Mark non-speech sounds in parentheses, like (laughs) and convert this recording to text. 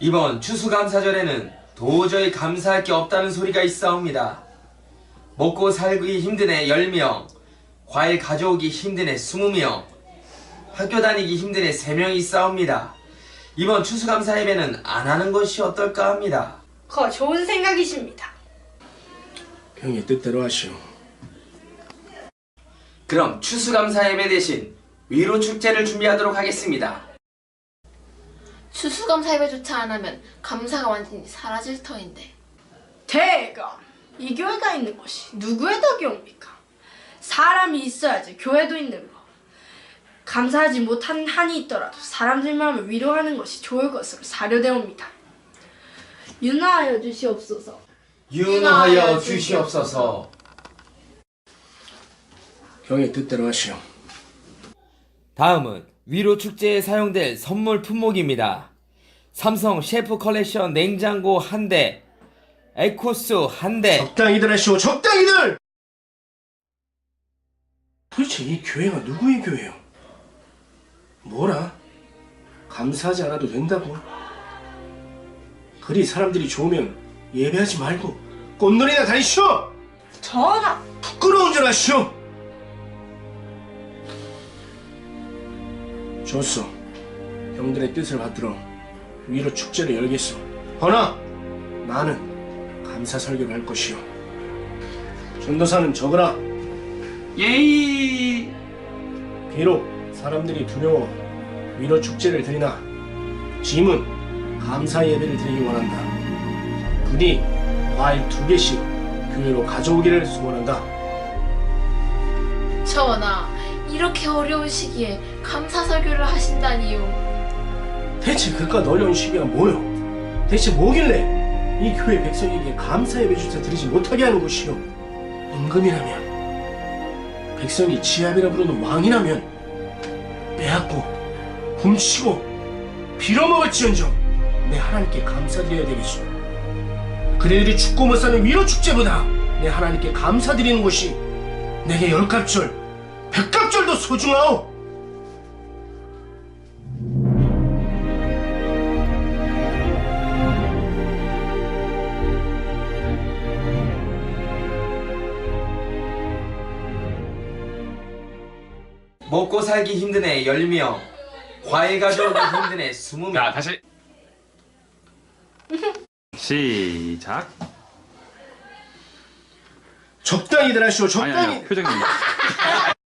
이번 추수감사절에는 도저히 감사할 게 없다는 소리가 있사옵니다. 먹고 살기 힘드네 10명, 과일 가져오기 힘든 애 20명, 학교 다니기 힘든 애 3명이 있사옵니다. 이번 추수감사 예배는 안 하는 것이 어떨까 합니다. 거 좋은 생각이십니다. 형의 뜻대로 하시오. 그럼 추수감사 예배 대신 위로 축제를 준비하도록 하겠습니다. 추수감사 예배조차 안 하면 감사가 완전히 사라질 터인데. 대감, 이 교회가 있는 것이 누구의 덕이옵니까? 사람이 있어야지 교회도 있는 법. 감사하지 못한 한이 있더라도 사람들 마음을 위로하는 것이 좋을 것으로 사료되옵니다. 윤하하여 주시옵소서. 윤하여 주시옵소서. 형의 뜻대로 하시오. 다음은 위로 축제에 사용될 선물 품목입니다. 삼성 셰프 컬렉션 냉장고 한 대, 에코스 한 대, 적당히들 하시오. 적당히들. 도대체 이 교회가 누구의 교회요? 뭐라? 감사하지 않아도 된다고? 그리 사람들이 좋으면 예배하지 말고 꽃놀이나 다니시오. 전하, 부끄러운 줄 아시오. 좋소. 형들의 뜻을 받들어 위로 축제를 열겠소. 허나 나는 감사 설교를 할 것이오. 전도사는 적으라. 예이! 비록 사람들이 두려워 위로 축제를 드리나 짐은 감사 예배를 드리기 원한다. 부디 과일 두 개씩 교회로 가져오기를 소원한다. 전하, 이렇게 어려운 시기에 감사 설교를 하신다니요. 대체 그깟 어려운 시기가 뭐요? 대체 뭐길래 이 교회 백성에게 감사 예배 주사 드리지 못하게 하는 것이요? 임금이라면 백성이 지압이라 부르는 왕이라면 빼앗고 훔치고 빌어먹을지언정 내 하나님께 감사드려야 되겠소. 그대들이 죽고 못 사는 위로 축제보다 내 하나님께 감사드리는 것이 내게 열갑절, 백갑절도 소중하오. 먹고 살기 힘든 애 10명, 과일 가져오기 힘든 애 20명. 자, 다시. (laughs) 시작. 적당히들 하시오. 아니, 적당히. 아니요. 표정입니다. (laughs)